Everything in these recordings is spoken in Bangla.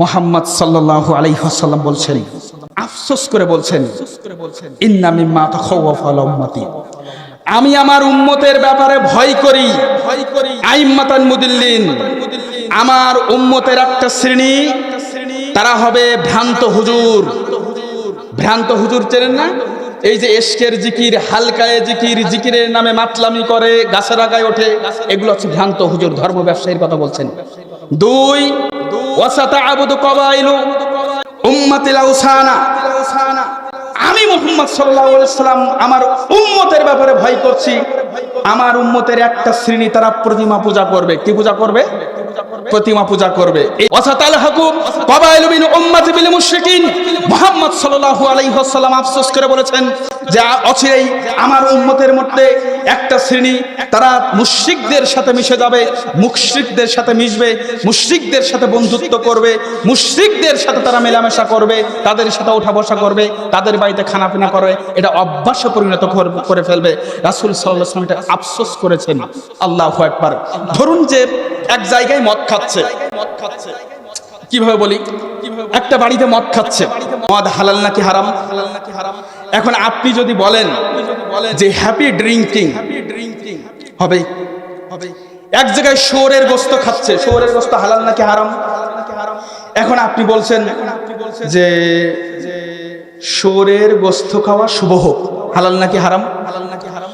মোহাম্মদ সাল্লাহ আলাইহাল্লাম বলছেন, আফসোস করে বলছেন, ইন্না মিম্মা তাখাওয়াফাল উম্মতি। আমি আমার উম্মতের ব্যাপারে ভয় করি ভয় করি। আইম্মাতান মুদিল্লিন, আমার উম্মতের একটা শ্রেণি, তারা হবে ভ্রান্ত হুজুর। ভ্রান্ত হুজুর চেনেন না? এই যে এশকের জিকির, হালকায় জিকির, জিকিরের নামে মাতলামি করে, গাছের আগায় ওঠে, এগুলো হচ্ছে ভ্রান্ত হুজুর, ধর্ম ব্যবসায়ীর কথা বলছেন। দুই আমি মোহাম্মদ সাল্লাম আমার উম্মতের ব্যাপারে ভয় করছি। আমার উম্মতের একটা শ্রেণি, তারা প্রতিমা পূজা করবে। কি পূজা করবে? প্রতিমা পূজা করবে। ওয়াসাতাল হাকুম, কবাইলু মিন সাল্লাল্লাহু আফসোস করে বলেছেন যে অচিরেই আমার উম্মতের মধ্যে একটা শ্রেণি, তারা মুশরিকদের সাথে মিশে যাবে, মুশরিকদের সাথে মিশবে, মুশরিকদের সাথে বন্ধুত্ব করবে, মুশরিকদের সাথে তারা মেলামেশা করবে, তাদের সাথে ওঠা বসা করবে, তাদের বাড়িতে খানাপিনা করবে এটা অভ্যাসে পরিণত করে ফেলবে। রাসূল ওয়াসাল্লাম এটা আফসোস করেছেন। আল্লাহ একবার ধরুন যে এক জায়গায় মদ খাচ্ছে। মদ খাচ্ছে কীভাবে বলি? একটা বাড়িতে মদ খাচ্ছে। মদ হালাল নাকি হারাম হালাল নাকি হারাম? এখন আপনি যদি বলেন যে হ্যাপি ড্রিঙ্কিং হবে হবে। এক জায়গায় শোরের গোস্ত খাচ্ছে শোরের গোস্ত হালাল নাকি হারাম? এখন আপনি বলছেন যে শোরের গোস্ত খাওয়া শুভ হোক, হালাল নাকি হারাম? হালাল নাকি হারাম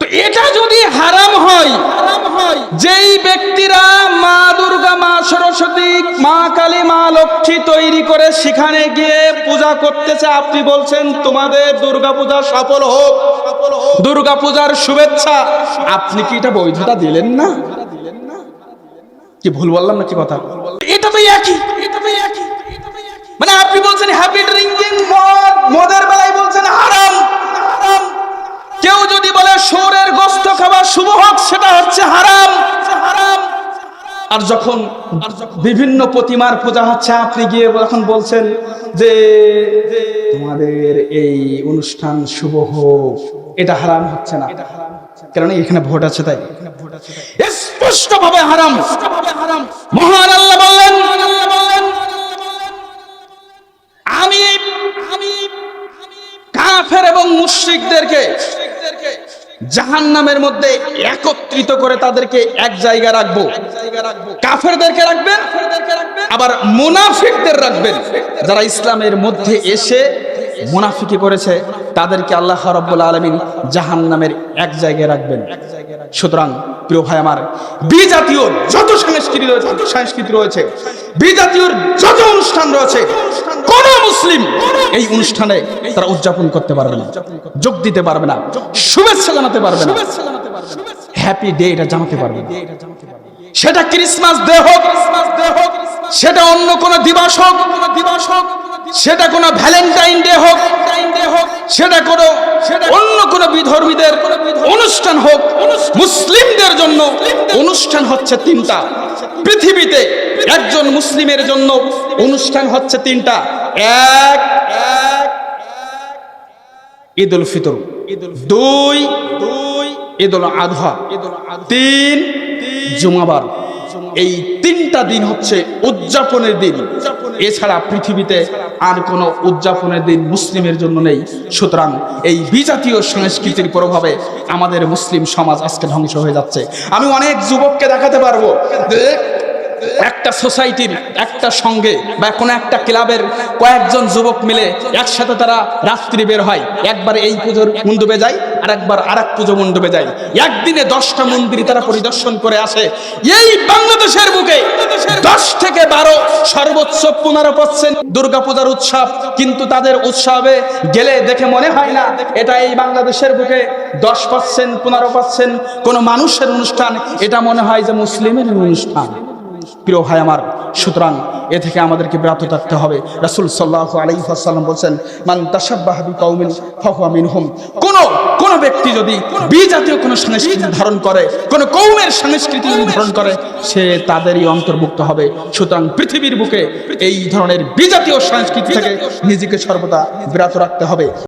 তো এটা যদি হারাম সরস্বতী মা কালী, মা লক্ষ্মী তৈরি করে সেখানে গিয়ে পূজা করতেছে। আপনি বলছেন, তোমাদের দুর্গা পূজা সফল হোক। দুর্গা পূজার শুভেচ্ছা। আপনি কি এটা বৈধতা দিলেন না? কি ভুল বললাম না কি কথা? এটা তো একই। একই। মানে আপনি বলছেন হ্যাপি ড্রিঙ্কিং মদ মদের বেলায় বলছেন, হারাম। কেউ যদি বলে শোরের গোস্ত খাবার শুভ হোক, সেটা হচ্ছে হারাম। আর যখন বিভিন্ন প্রতিমার পূজা হচ্ছে, আপনি গিয়ে যখন বলছেন যে তোমাদের এই অনুষ্ঠান শুভ হোক, এটা হারাম হচ্ছে না। কারণ এখানে ভোট আছে তাই। স্পষ্ট ভাবে হারাম। মহান আল্লাহ বললেন আমি আমি কাফের এবং মুশরিকদেরকে জাহান্নামের মধ্যে একত্রিত করে তাদেরকে এক জায়গায় রাখব। কাফেরদেরকে রাখবেন, আবার মুনাফিকদের রাখবেন। যারা ইসলামের মধ্যে এসে মুনাফিকি করেছে, তাদেরকে আল্লাহ রব্বুল আলমিন আলামিন জাহান্নামের এক জায়গায় রাখবেন। সুতরাং প্রিয় ভাই আমার, বিজাতীয় যত সংস্কৃতি রয়েছে সংস্কৃতি রয়েছে, বিজাতীয় যত অনুষ্ঠান রয়েছে এই অনুষ্ঠানে তারা উদযাপন করতে পারবে না। যোগ দিতে পারবে না। শুভেচ্ছা জানাতে পারবে না। হ্যাপি ডে এটা জানাতে পারবে সেটা ক্রিসমাস ডে হোক, সেটা অন্য কোন দিবস হোক দিবস হোক সেটা কোন ভ্যালেন্টাইন ডে হোক, সেটা কোন অন্য কোন বিধর্মীদের অনুষ্ঠান হোক, মুসলিমদের জন্য অনুষ্ঠান হচ্ছে তিনটা। পৃথিবীতে একজন মুসলিমের জন্য অনুষ্ঠান হচ্ছে তিনটা। এক ঈদ উল ফিতর। দুই দুই ঈদ উল আধা তিন, জুমাবার। এই তিনটা দিন হচ্ছে উদযাপনের দিন। এছাড়া পৃথিবীতে আর কোনো উদযাপনের দিন মুসলিমের জন্য নেই। সুতরাং এই বিজাতীয় সংস্কৃতির প্রভাবে আমাদের মুসলিম সমাজ আজকে ধ্বংস হয়ে যাচ্ছে। আমি অনেক যুবককে দেখাতে পারব। একটা সোসাইটির একটা সঙ্গে বা কোনো একটা ক্লাবের কয়েকজন যুবক মিলে একসাথে তারা রাত্রি বের হয়। একবার এই পুজোর মণ্ডপে যায় আর একবার আর এক পুজো মণ্ডপে যায়। একদিনে দশটা মন্দির তারা পরিদর্শন করে আসে। এই বাংলাদেশের বুকে দশ থেকে বারো সর্বোচ্চ পনেরো পার্সেন্ট দুর্গা পূজার উৎসব, কিন্তু তাদের উৎসবে গেলে দেখে মনে হয় না, এটা এই বাংলাদেশের বুকে দশ পার্সেন্ট পনেরো পার্সেন্ট কোনো মানুষের অনুষ্ঠান, এটা মনে হয় যে মুসলিমের অনুষ্ঠান। প্রিয় ভাই আমার, সুতরাং এ থেকে আমাদেরকে বিরত থাকতে হবে। রাসূল সাল্লাল্লাহু আলাইহি ওয়াসাল্লাম বলেন মান তাশাব্বাহা বিকাউমিন ফাহুয়া মিনহুম। কোন কোন ব্যক্তি যদি বিজাতীয় কোন সংস্কৃতি ধারণ করে, কোন কৌমের সংস্কৃতি যদি ধারণ করে, সে তাদেরই অন্তর্ভুক্ত হবে। সুতরাং পৃথিবীর বুকে এই ধরনের বিজাতীয় সংস্কৃতি থেকে নিজেকে সর্বদা বিরত রাখতে হবে।